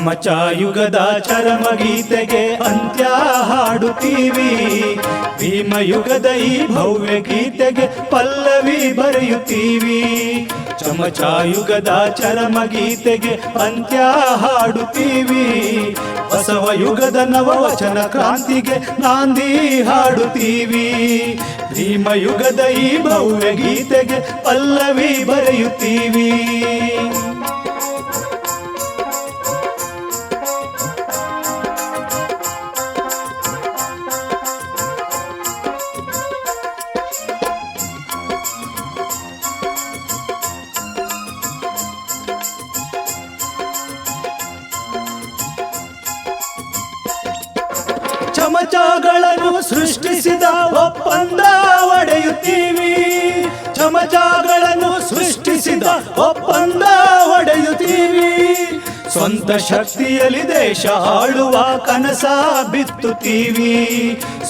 ಚಮಚಾಯುಗದ ಚರಮಗೀತೆಗೆ ಅಂತ್ಯ ಹಾಡುತ್ತೀವಿ. ಭೀಮಯುಗದ ಈ ಭವ್ಯ ಗೀತೆಗೆ ಪಲ್ಲವಿ ಬರೆಯುತ್ತೀವಿ. ಚಮಚಾಯುಗದ ಚರಮಗೀತೆಗೆ ಅಂತ್ಯ ಹಾಡುತ್ತೀವಿ. ಬಸವ ಯುಗದ ನವವಚನ ಕ್ರಾಂತಿಗೆ ನಾಂದಿ ಹಾಡುತ್ತೀವಿ. ಭೀಮಯುಗದ ಈ ಭವ್ಯ ಗೀತೆಗೆ ಪಲ್ಲವಿ ಬರೆಯುತ್ತೀವಿ. ಚಮಚಗಳನ್ನು ಸೃಷ್ಟಿಸಿದ ಒಪ್ಪಂದ ಒಡೆಯುತ್ತೀವಿ. ಚಮಚಗಳನ್ನು ಸೃಷ್ಟಿಸಿದ ಒಪ್ಪಂದ ಒಡೆಯುತ್ತೀವಿ. ಸ್ವಂತ ಶಕ್ತಿಯಲ್ಲಿ ದೇಶ ಆಳುವ ಕನಸ ಬಿತ್ತುತ್ತೀವಿ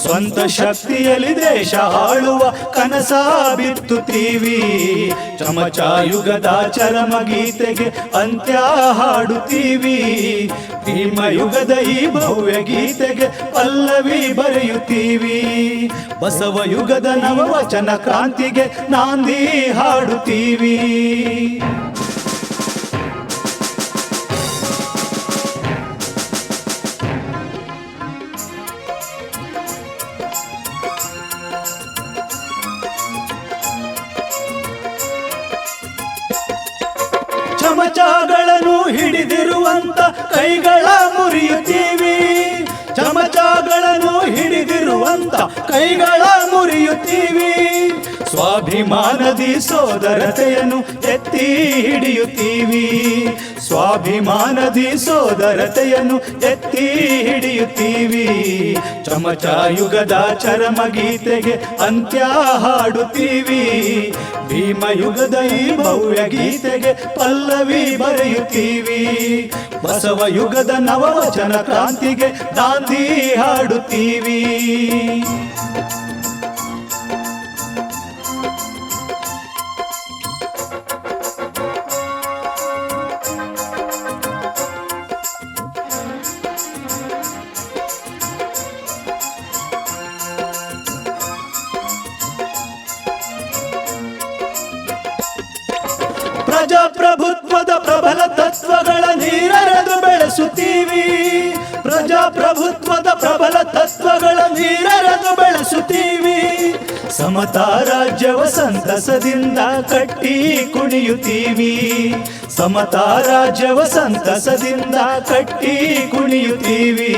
ಸ್ವಂತ ಶಕ್ತಿಯಲ್ಲಿ ದೇಶ ಆಳುವ ಕನಸ ಬಿತ್ತುತ್ತೀವಿ ಚಮಚಾಯುಗದ ಚರಮ ಗೀತೆಗೆ ಅಂತ್ಯ ಹಾಡುತ್ತೀವಿ. ಭೀಮಯುಗದ ಈ ಭವ್ಯ ಗೀತೆಗೆ ಪಲ್ಲವಿ ಬರೆಯುತ್ತೀವಿ. ಬಸವ ಯುಗದ ನವವಚನ ಕ್ರಾಂತಿಗೆ ನಾಂದಿ ಹಾಡುತ್ತೀವಿ. ಹಿಡಿದಿರುವಂತ ಕೈಗಳ ಮುರಿಯುತ್ತೀವಿ ಚಮಚಗಳನ್ನು ಹಿಡಿದಿರುವಂತ ಕೈಗಳ ಮುರಿಯುತ್ತೀವಿ ಸ್ವಾಭಿಮಾನದಿ ಸೋದರತೆಯನ್ನು ಎತ್ತಿ ಹಿಡಿಯುತ್ತೀವಿ. ಸ್ವಾಭಿಮಾನದಿ ಸೋದರತೆಯನ್ನು ಎತ್ತಿ ಹಿಡಿಯುತ್ತೀವಿ. ಚಮಚಾಯುಗದ ಚರಮ ಗೀತೆಗೆ ಅಂತ್ಯ ಹಾಡುತ್ತೀವಿ. ಭೀಮಯುಗದ ಈ ಭವ್ಯ ಗೀತೆಗೆ ಪಲ್ಲವಿ ಬರೆಯುತ್ತೀವಿ. ಬಸವ ಯುಗದ ನವವಚನ ಕ್ರಾಂತಿಗೆ ದಾಂದಿ ಹಾಡುತ್ತೀವಿ. ಪ್ರಜಾಪ್ರಭುತ್ವದ ಪ್ರಬಲ ತತ್ವಗಳ ನೀರೆರೆದು ಬೆಳೆಸುತ್ತೀವಿ. ಪ್ರಜಾಪ್ರಭುತ್ವದ ಪ್ರಬಲ ತತ್ವಗಳ ನೀರೆರೆದು ಬೆಳೆಸುತ್ತೀವಿ. ಸಮತಾ ರಾಜ್ಯವ ಸಂತಸದಿಂದ ಕಟ್ಟಿ ಕುಣಿಯುತ್ತೀವಿ. ಸಮತಾ ರಾಜ್ಯವ ಸಂತಸದಿಂದ ಕಟ್ಟಿ ಕುಣಿಯುತ್ತೀವಿ.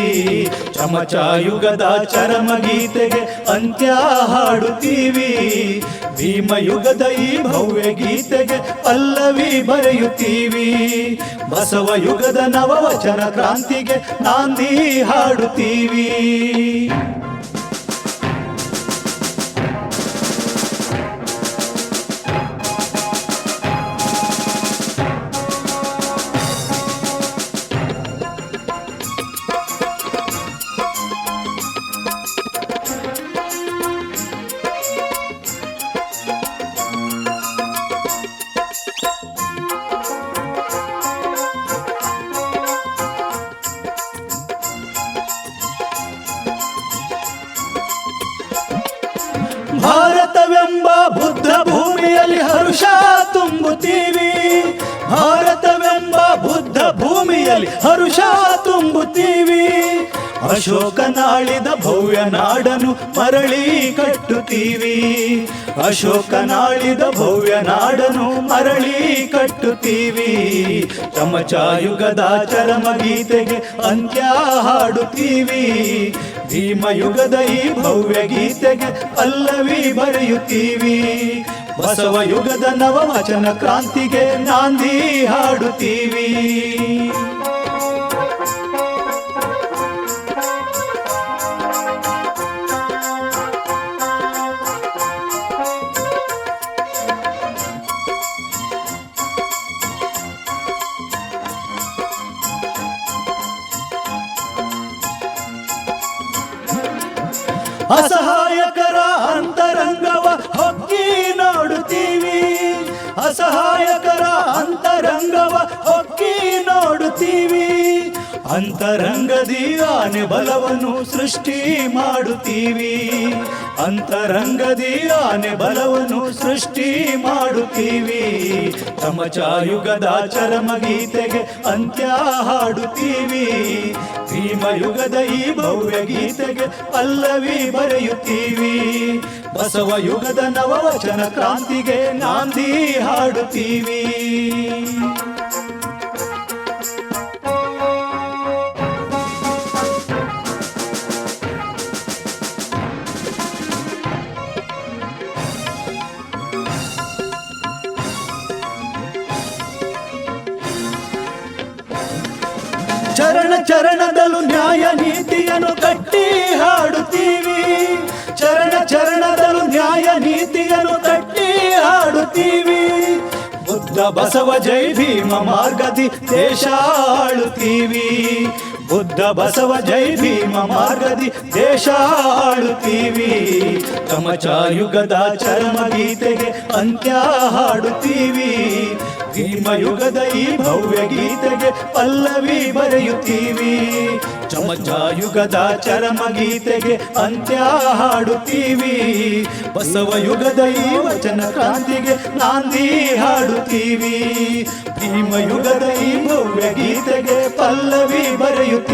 ಚಮಚಾಯುಗದ ಚರಮ ಗೀತೆಗೆ ಅಂತ್ಯ ಹಾಡುತ್ತೀವಿ. ಭೀಮಯುಗದ ಈ ಭವ್ಯ ಗೀತೆಗೆ ಪಲ್ಲವಿ ಬರೆಯುತ್ತೀವಿ. ಬಸವ ಯುಗದ ನವವಚನ ಕ್ರಾಂತಿಗೆ ನಾಂದಿ ಹಾಡುತ್ತೀವಿ. ಭಾರತವೆಂಬ ಬುದ್ಧ ಭೂಮಿಯಲ್ಲಿ ಹರುಷ ತುಂಬುತ್ತೀವಿ. ಭೂಮಿಯಲ್ಲಿ ಹರುಷ ತುಂಬುತ್ತೀವಿ. ಅಶೋಕ ನಾಳಿದ ಭವ್ಯ ನಾಡನು ಮರಳಿ ಕಟ್ಟುತ್ತೀವಿ. ಅಶೋಕ ನಾಳಿದ ಭವ್ಯ ನಾಡನು ಮರಳಿ ಕಟ್ಟುತ್ತೀವಿ. ಚಮಚಾಯುಗದ ಚರಮ ಗೀತೆಗೆ ಅಂತ್ಯ ಹಾಡುತ್ತೀವಿ. ಭೀಮಯುಗದ ಈ ಭವ್ಯ ಗೀತೆಗೆ ಪಲ್ಲವಿ ಬರೆಯುತ್ತೀವಿ. ಬಸವ ಯುಗದ ನವವಚನ ಕ್ರಾಂತಿಗೆ ನಾಂದಿ ಹಾಡುತ್ತೀವಿ. ಅಸಹಾಯಕರ ಅಂತರಂಗವ ಹೊಕ್ಕಿ ನೋಡುತ್ತೀವಿ. ಅಸಹಾಯಕರ ಅಂತರಂಗವ ಹೊಕ್ಕಿ ನೋಡುತ್ತೀವಿ. ಅಂತರಂಗದಿ ಆನೆ ಬಲವನ್ನು ಸೃಷ್ಟಿ ಮಾಡುತ್ತೀವಿ. ಅಂತರಂಗದಿ ಆನೆ ಬಲವನ್ನು ಸೃಷ್ಟಿ ಮಾಡುತ್ತೀವಿ. ತಮಚಾಯುಗದ ಚರಮ ಗೀತೆಗೆ ಅಂತ್ಯ ಹಾಡುತ್ತೀವಿ. ಭೀಮಯುಗದ ಈ ಭವ್ಯ ಗೀತೆಗೆ ಪಲ್ಲವಿ ಬರೆಯುತ್ತೀವಿ. ಬಸವ ಯುಗದ ನವವಚನ ಕ್ರಾಂತಿಗೆ ನಾಂದಿ ಹಾಡುತ್ತೀವಿ. ಚರಣ ಚರಣದಲ್ಲೂ ನ್ಯಾಯ ನೀತಿಯನ್ನು ಕಟ್ಟಿ ಹಾಡುತ್ತೀವಿ. ಚರಣ ಚರಣದಲ್ಲೂ ನ್ಯಾಯ ನೀತಿಯನ್ನು ಕಟ್ಟಿ ಹಾಡುತ್ತೀವಿ. ಬುದ್ಧ ಬಸವ ಜೈ ಭೀಮ ಮಾರ್ಗದಿ ದೇಶ ಆಳುತ್ತೀವಿ ಬುದ್ಧ ಬಸವ ಜೈ ಭೀಮ ಮಾರ್ಗದಿ ದೇಶಾಳುತ್ತೀವಿ. ಕಮಚಾಯುಗದ ಚರ್ಮ ಗೀತೆಗೆ ಅಂತ್ಯ ಹಾಡುತ್ತೀವಿ. ಭೀಮಯುಗದ ಈ ಭವ್ಯ ಗೀತೆಗೆ ಪಲ್ಲವಿ ಬರೆಯುತ್ತೀವಿ. ಚಮಚಾಯುಗದ ಚರಮ ಗೀತೆಗೆ ಅಂತ್ಯ ಹಾಡುತ್ತೀವಿ. ಬಸವ ಯುಗದ ಈ ವಚನ ಕ್ರಾಂತಿಗೆ ನಾಂದಿ ಹಾಡುತ್ತೀವಿ. ಭೀಮಯುಗದ ಈ ಭವ್ಯ ಗೀತೆಗೆ ಪಲ್ಲವಿ ಬರೆಯುತ್ತೀವಿ.